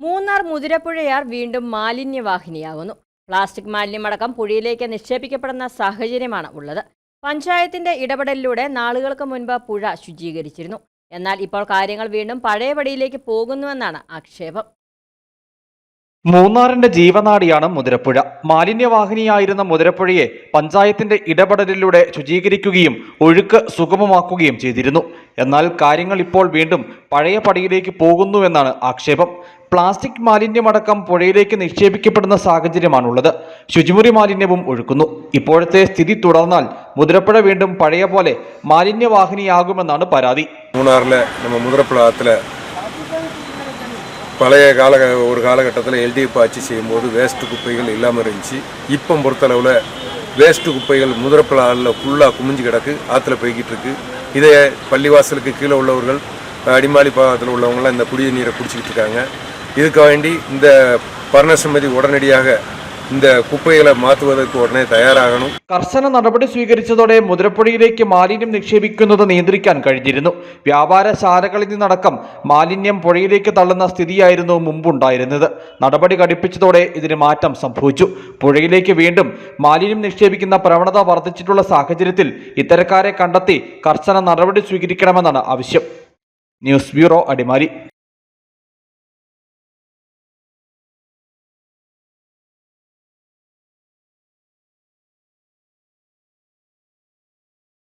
മൂന്നാർ മുതിരപ്പുഴയാർ വീണ്ടും മാലിന്യവാഹിനിയാകുന്നു. പ്ലാസ്റ്റിക് മാലിന്യമടക്കം പുഴയിലേക്ക് നിക്ഷേപിക്കപ്പെടുന്ന സാഹചര്യമാണ് ഉള്ളത്. പഞ്ചായത്തിന്റെ ഇടപെടലിലൂടെ നാളുകൾക്ക് മുൻപ് പുഴ ശുചീകരിച്ചിരുന്നു. എന്നാൽ ഇപ്പോൾ കാര്യങ്ങൾ വീണ്ടും പഴയപടിയിലേക്ക് പോകുന്നുവെന്നാണ് ആക്ഷേപം. മൂന്നാറിന്റെ ജീവനാടിയാണ് മുതിരപ്പുഴ. മാലിന്യവാഹിനിയായിരുന്ന മുതിരപ്പുഴയെ പഞ്ചായത്തിന്റെ ഇടപെടലിലൂടെ ശുചീകരിക്കുകയും ഒഴുക്ക് സുഗമമാക്കുകയും ചെയ്തിരുന്നു. എന്നാൽ കാര്യങ്ങൾ ഇപ്പോൾ വീണ്ടും പഴയ പടിയിലേക്ക് പോകുന്നുവെന്നാണ് ആക്ഷേപം. പ്ലാസ്റ്റിക് മാലിന്യമടക്കം പുഴയിലേക്ക് നിക്ഷേപിക്കപ്പെടുന്ന സാഹചര്യമാണുള്ളത്. ശുചിമുറി മാലിന്യവും ഒഴുക്കുന്നു. ഇപ്പോഴത്തെ സ്ഥിതി തുടർന്നാൽ മുതിരപ്പുഴ വീണ്ടും പഴയ പോലെ മാലിന്യവാഹിനിയാകുമെന്നാണ് പരാതി. മൂന്നാറിലെ മുതിരപ്പുഴത്തിലെ பழைய கால ஒரு காலகட்டத்தில் எல்டிஎஃப் ஆட்சி செய்யும்போது வேஸ்ட்டு குப்பைகள் இல்லாமல் இருந்துச்சு. இப்போ பொறுத்தளவில் வேஸ்ட்டு குப்பைகள் முதிரப்பழாவில் ஃபுல்லாக குமிஞ்சு கிடக்கு ஆற்றுல போய்கிட்டு இருக்கு. இதே பள்ளிவாசலுக்கு கீழே உள்ளவர்கள் அடிமாலி பாகத்தில் உள்ளவங்களாம் இந்த குடிநீரை குடிச்சிக்கிட்டு இருக்காங்க. இதுக்கு வேண்டி இந்த பர்ணசமிதி உடனடியாக இந்த குப்பைகளை மாற்றுவதற்கு உடனே தயாராகணும் കർശന നടപടി സ്വീകരിച്ചതോടെ മുതിരപ്പുഴയിലേക്ക് മാലിന്യം നിക്ഷേപിക്കുന്നത് നിയന്ത്രിക്കാൻ കഴിഞ്ഞിരുന്നു വ്യാപാരശാലകളിൽ നിന്നടക്കം മാലിന്യം പുഴയിലേക്ക് തള്ളുന്ന സ്ഥിതിയായിരുന്നു മുമ്പുണ്ടായിരുന്നത് നടപടി ഘടിപ്പിച്ചതോടെ ഇതിന് മാറ്റം സംഭവിച്ചു പുഴയിലേക്ക് വീണ്ടും മാലിന്യം നിക്ഷേപിക്കുന്ന പ്രവണത വർദ്ധിച്ചിട്ടുള്ള സാഹചര്യത്തിൽ ഇത്തരക്കാരെ കണ്ടെത്തി കർശന നടപടി സ്വീകരിക്കണമെന്നാണ് ആവശ്യം ന്യൂസ് ബ്യൂറോ അടിമാലി